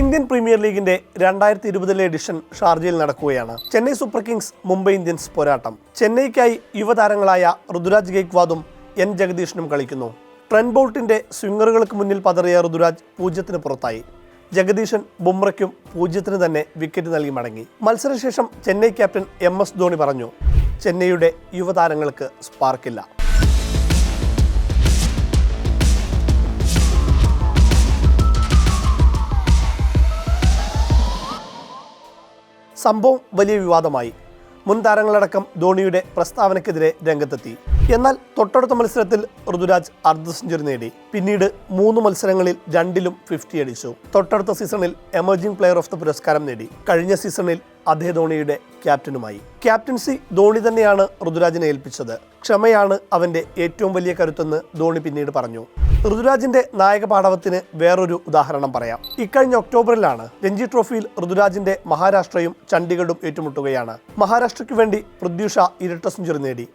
Indian premier ലീഗിന്റെ രണ്ടായിരത്തി ഇരുപതിലെ എഡിഷൻ ഷാർജയിൽ നടക്കുകയാണ്. Chennai Super Kings Mumbai Indians പോരാട്ടം. ചെന്നൈക്കായി യുവതാരങ്ങളായ ഋതുരാജ് ഗെയ്ക്വാദും എൻ ജഗദീഷനും കളിക്കുന്നു. ട്രെൻ ബോൾട്ടിന്റെ സ്വിംഗറുകൾക്ക് മുന്നിൽ പതറിയ ഋതുരാജ് പൂജ്യത്തിന് പുറത്തായി. ജഗദീശൻ ബുംറയ്ക്കും പൂജ്യത്തിന് തന്നെ വിക്കറ്റ് നൽകി മടങ്ങി. മത്സരശേഷം Chennai captain M S Dhoni പറഞ്ഞു ചെന്നൈയുടെ യുവതാരങ്ങൾക്ക് സ്പാർക്കില്ല. സംഭവം വലിയ വിവാദമായി. മുൻ താരങ്ങളടക്കം ധോണിയുടെ പ്രസ്താവനയ്ക്കെതിരെ രംഗത്തെത്തി. എന്നാൽ തൊട്ടടുത്ത മത്സരത്തിൽ ഋതുരാജ് അർദ്ധ സെഞ്ചുറി നേടി. പിന്നീട് മൂന്ന് മത്സരങ്ങളിൽ രണ്ടിലും ഫിഫ്റ്റി അടിച്ചു. തൊട്ടടുത്ത സീസണിൽ എമർജിംഗ് പ്ലെയർ ഓഫ് ദ പുരസ്കാരം നേടി. കഴിഞ്ഞ സീസണിൽ അതേ ധോണിയുടെ ക്യാപ്റ്റനുമായി. ക്യാപ്റ്റൻസി ധോണി തന്നെയാണ് ഋതുരാജിനെ ഏൽപ്പിച്ചത്. ക്ഷമയാണ് അവന്റെ ഏറ്റവും വലിയ കരുത്തെന്ന് ധോണി പിന്നീട് പറഞ്ഞു. ഋതുരാജിന്റെ നായക പാടവത്തിന് വേറൊരു ഉദാഹരണം പറയാം. ഇക്കഴിഞ്ഞ ഒക്ടോബറിലാണ് രഞ്ജി ട്രോഫിയിൽ ഋതുരാജിന്റെ മഹാരാഷ്ട്രയും ചണ്ഡീഗഡും ഏറ്റുമുട്ടുകയാണ്. മഹാരാഷ്ട്രയ്ക്ക് വേണ്ടി പൃഥ്വിഷ ഇരട്ട സെഞ്ചുറി നേടി.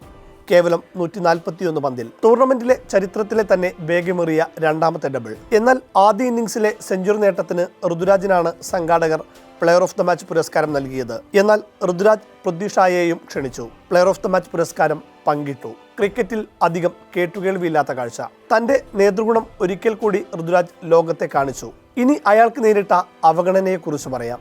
കേവലം നൂറ്റി നാൽപ്പത്തിയൊന്ന് പന്തിൽ. ടൂർണമെന്റിലെ ചരിത്രത്തിലെ തന്നെ വേഗമേറിയ രണ്ടാമത്തെ ഡബിൾ. എന്നാൽ ആദ്യ ഇന്നിംഗ്സിലെ സെഞ്ചുറി നേട്ടത്തിന് ഋതുരാജിനാണ് സംഘാടകർ പ്ലെയർ ഓഫ് ദ മാച്ച് പുരസ്കാരം നൽകിയത്. എന്നാൽ ഋതുരാജ് പൃഥ്വിഷായെയും ക്ഷണിച്ചു. പ്ലെയർ ഓഫ് ദ മാച്ച് പുരസ്കാരം പങ്കിട്ടു. ക്രിക്കറ്റിൽ അധികം കേട്ടുകേൾവിയില്ലാത്ത കാഴ്ച. തന്റെ നേതൃഗുണം ഒരിക്കൽ കൂടി ഋതുരാജ് ലോകത്തെ കാണിച്ചു. ഇനി അയാൾക്ക് നേരിട്ട അവഗണനയെക്കുറിച്ച് പറയാം.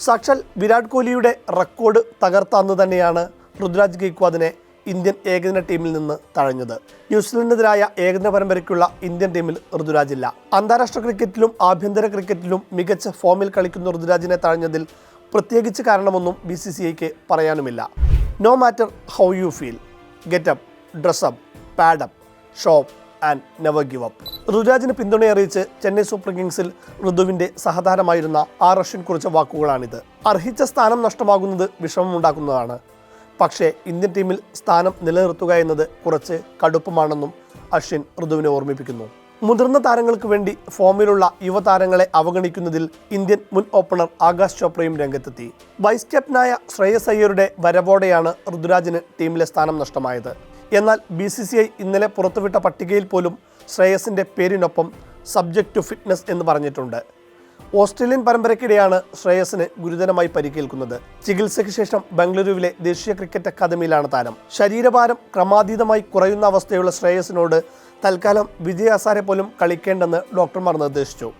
സാക്ഷാൽ വിരാട് കോഹ്ലിയുടെ റെക്കോർഡ് തകർത്ത അന്ന് തന്നെയാണ് ഋതുരാജ് ഗെയ്ക്വാദിനെ ഇന്ത്യൻ ഏകദിന ടീമിൽ നിന്ന് തഴഞ്ഞത്. ന്യൂസിലൻഡിനെതിരായ ഏകദിന പരമ്പരയ്ക്കുള്ള ഇന്ത്യൻ ടീമിൽ ഋതുരാജില്ല അന്താരാഷ്ട്ര ക്രിക്കറ്റിലും ആഭ്യന്തര ക്രിക്കറ്റിലും മികച്ച ഫോമിൽ കളിക്കുന്ന ഋതുരാജിനെ തഴഞ്ഞതിൽ പ്രത്യേകിച്ച് കാരണമൊന്നും ബി സി സി ഐക്ക് പറയാനുമില്ല. No matter how you feel get up dress up pad up show up and never give up ഋതുരാജിന് പിന്തുണ അറിയിച്ച് ചെന്നൈ സൂപ്പർ കിങ്സിൽ ഋതുവിന്റെ സഹതാരമായിരുന്ന ആർ റഷ്യൻ കുറിച്ച വാക്കുകളാണിത്. അർഹിച്ച സ്ഥാനം നഷ്ടമാകുന്നത് വിഷമമുണ്ടാക്കുന്നതാണ്. പക്ഷേ ഇന്ത്യൻ ടീമിൽ സ്ഥാനം നിലനിർത്തുക എന്നത് കുറച്ച് കടുപ്പമാണെന്നും അശ്വിൻ ഋതുവിനെ ഓർമ്മിപ്പിക്കുന്നു. മുതിർന്ന താരങ്ങൾക്ക് വേണ്ടി ഫോമിലുള്ള യുവതാരങ്ങളെ അവഗണിക്കുന്നതിൽ ഇന്ത്യൻ മുൻ ഓപ്പണർ ആകാശ് ചോപ്രയും രംഗത്തെത്തി. വൈസ് ക്യാപ്റ്റനായ ശ്രേയസ് അയ്യരുടെ വരവോടെയാണ് ഋതുരാജിന് ടീമിലെ സ്ഥാനം നഷ്ടമായത്. എന്നാൽ ബി സി സി ഐ ഇന്നലെ പുറത്തുവിട്ട പട്ടികയിൽ പോലും ശ്രേയസിന്റെ പേരിനൊപ്പം സബ്ജക്ട് ടു ഫിറ്റ്നസ് എന്ന് പറഞ്ഞിട്ടുണ്ട്. ഓസ്ട്രേലിയൻ പരമ്പരയ്ക്കിടെയാണ് ശ്രേയസിന് ഗുരുതരമായി പരിക്കേൽക്കുന്നത്. ചികിത്സയ്ക്ക് ശേഷം ബംഗളൂരുവിലെ ദേശീയ ക്രിക്കറ്റ് അക്കാദമിയിലാണ് താരം. ശരീരഭാരം ക്രമാതീതമായി കുറയുന്ന അവസ്ഥയുള്ള ശ്രേയസിനോട് തൽക്കാലം വിജയ് ഹസാരെ പോലും കളിക്കേണ്ടെന്ന് ഡോക്ടർമാർ നിർദ്ദേശിച്ചു.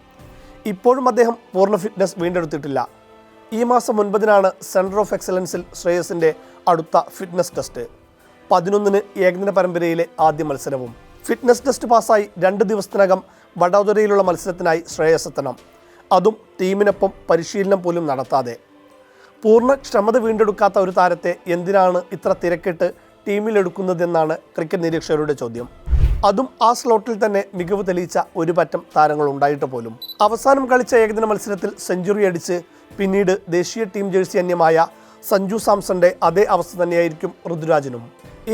ഇപ്പോഴും അദ്ദേഹം പൂർണ ഫിറ്റ്നസ് വീണ്ടെടുത്തിട്ടില്ല. ഈ മാസം ഒൻപതിനാണ് സെന്റർ ഓഫ് എക്സലൻസിൽ ശ്രേയസിന്റെ അടുത്ത ഫിറ്റ്നസ് ടെസ്റ്റ്. പതിനൊന്നിന് ഏകദിന പരമ്പരയിലെ ആദ്യ മത്സരവും. ഫിറ്റ്നസ് ടെസ്റ്റ് പാസ്സായി രണ്ട് ദിവസത്തിനകം വഡോദരയിലുള്ള മത്സരത്തിനായി ശ്രേയസ് എത്തണം. അതും ടീമിനൊപ്പം പരിശീലനം പോലും നടത്താതെ. പൂർണ ക്ഷമത വീണ്ടെടുക്കാത്ത ഒരു താരത്തെ എന്തിനാണ് ഇത്ര തിരക്കിട്ട് ടീമിലെടുക്കുന്നതെന്നാണ് ക്രിക്കറ്റ് നിരീക്ഷകരുടെ ചോദ്യം. അതും ആ സ്ലോട്ടിൽ തന്നെ മികവ് തെളിയിച്ച ഒരു പറ്റം താരങ്ങൾ ഉണ്ടായിട്ട് പോലും. അവസാനം കളിച്ച ഏകദിന മത്സരത്തിൽ സെഞ്ചുറി അടിച്ച് പിന്നീട് ദേശീയ ടീം ജേഴ്സി അന്യമായ സഞ്ജു സാംസന്റെ അതേ അവസ്ഥ തന്നെയായിരിക്കും ഋതുരാജിനും.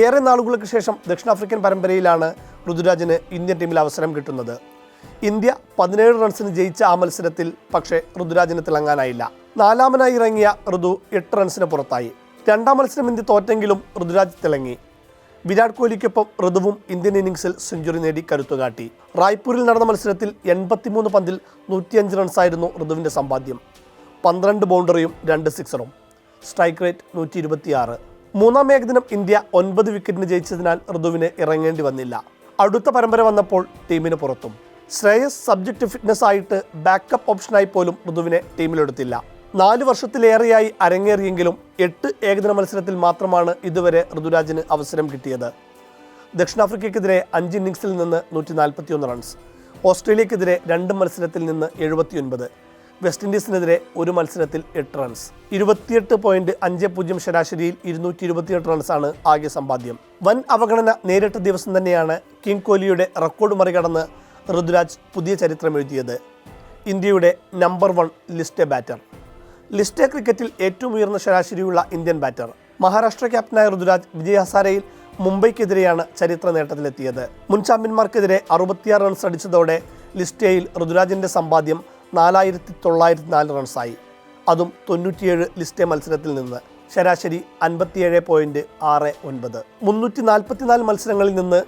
ഏറെ നാളുകൾക്ക് ശേഷം ദക്ഷിണാഫ്രിക്കൻ പരമ്പരയിലാണ് ഋതുരാജിന് ഇന്ത്യൻ ടീമിൽ അവസരം കിട്ടുന്നത്. ഇന്ത്യ പതിനേഴ് റൺസിന് ജയിച്ച ആ മത്സരത്തിൽ പക്ഷേ ഋതുരാജിന് തിളങ്ങാനായില്ല. നാലാമനായി ഇറങ്ങിയ ഋതു എട്ട് റൺസിന് പുറത്തായി. രണ്ടാം മത്സരം ഇന്ത്യ തോറ്റെങ്കിലും ഋതുരാജ് തിളങ്ങി. വിരാട് കോഹ്ലിക്കൊപ്പം ഋതുവും ഇന്ത്യൻ ഇന്നിംഗ്സിൽ സെഞ്ചുറി നേടി കരുത്തുകാട്ടി റായ്പൂരിൽ നടന്ന മത്സരത്തിൽ എൺപത്തിമൂന്ന് പന്തിൽ നൂറ്റിയഞ്ച് റൺസായിരുന്നു ഋതുവിന്റെ സമ്പാദ്യം. പന്ത്രണ്ട് ബൗണ്ടറിയും രണ്ട് സിക്സറും. സ്ട്രൈക്ക് റേറ്റ് നൂറ്റി ഇരുപത്തിയാറ് മൂന്നാം ഏകദിനം ഇന്ത്യ ഒൻപത് വിക്കറ്റിന് ജയിച്ചതിനാൽ ഋതുവിന് ഇറങ്ങേണ്ടി വന്നില്ല. അടുത്ത പരമ്പര വന്നപ്പോൾ ടീമിന് പുറത്തും. ശ്രേയസ് സബ്ജക്റ്റ് ഫിറ്റ്നസ് ആയിട്ട് ബാക്കപ്പ് ഓപ്ഷനായി പോലും മൃദുവിനെ ടീമിലെടുത്തില്ല നാല് വർഷത്തിലേറെയായി അരങ്ങേറിയെങ്കിലും എട്ട് ഏകദിന മത്സരത്തിൽ മാത്രമാണ് ഇതുവരെ ഋതുരാജിന് അവസരം കിട്ടിയത്. ദക്ഷിണാഫ്രിക്കയ്ക്കെതിരെ അഞ്ച് ഇന്നിംഗ്സിൽ നിന്ന് നൂറ്റി നാൽപ്പത്തിയൊന്ന് റൺസ് ഓസ്ട്രേലിയക്കെതിരെ രണ്ട് മത്സരത്തിൽ നിന്ന് എഴുപത്തിയൊൻപത്. വെസ്റ്റ് ഇൻഡീസിനെതിരെ ഒരു മത്സരത്തിൽ എട്ട് റൺസ് ഇരുപത്തിയെട്ട് പോയിന്റ് അഞ്ച് പൂജ്യം ശരാശരിയിൽ ഇരുന്നൂറ്റി ഇരുപത്തിയെട്ട് റൺസാണ് ആകെ സമ്പാദ്യം. വൻ അവഗണന നേരിട്ട ദിവസം തന്നെയാണ് കിങ് കോഹ്ലിയുടെ റെക്കോർഡ് മറികടന്ന് ഋതുരാജ് പുതിയ ചരിത്രം എഴുതിയത് ഇന്ത്യയുടെ number one list batter. List ക്രിക്കറ്റിൽ ഏറ്റവും ഉയർന്ന ശരാശരിയുള്ള ഇന്ത്യൻ ബാറ്റർ. മഹാരാഷ്ട്ര ക്യാപ്റ്റനായ ഋതുരാജ് വിജയ് ഹസാരയിൽ മുംബൈക്കെതിരെയാണ് ചരിത്ര നേട്ടത്തിലെത്തിയത്. മുൻ ചാമ്പ്യന്മാർക്കെതിരെ അറുപത്തിയാറ് റൺസ് അടിച്ചതോടെ ലിസ്റ്റയിൽ ഋതുരാജിന്റെ സമ്പാദ്യം നാലായിരത്തി തൊള്ളായിരത്തി നാല് റൺസായി അതും തൊണ്ണൂറ്റിയേഴ് ലിസ്റ്റേ മത്സരത്തിൽ നിന്ന്. ശരാശരി അൻപത്തിയേഴ് പോയിന്റ് ആറ് ഒൻപത്. മുന്നൂറ്റി നാൽപ്പത്തിനാല് മത്സരങ്ങളിൽ നിന്ന്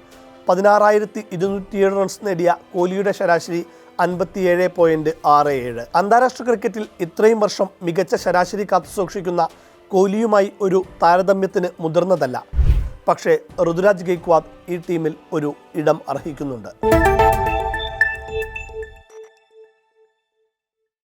പതിനാറായിരത്തി ഇരുന്നൂറ്റിയേഴ് റൺസ് നേടിയ കോഹ്ലിയുടെ ശരാശരി അൻപത്തിയേഴ് പോയിന്റ് ആറ് ഏഴ്. അന്താരാഷ്ട്ര ക്രിക്കറ്റിൽ ഇത്രയും വർഷം മികച്ച ശരാശരി കാത്തുസൂക്ഷിക്കുന്ന കോഹ്ലിയുമായി ഒരു താരതമ്യത്തിന് മുതിർന്നതല്ല. പക്ഷേ ഋതുരാജ് ഗെയ്ക്വാദ് ഈ ടീമിൽ ഒരു ഇടം അർഹിക്കുന്നുണ്ട്.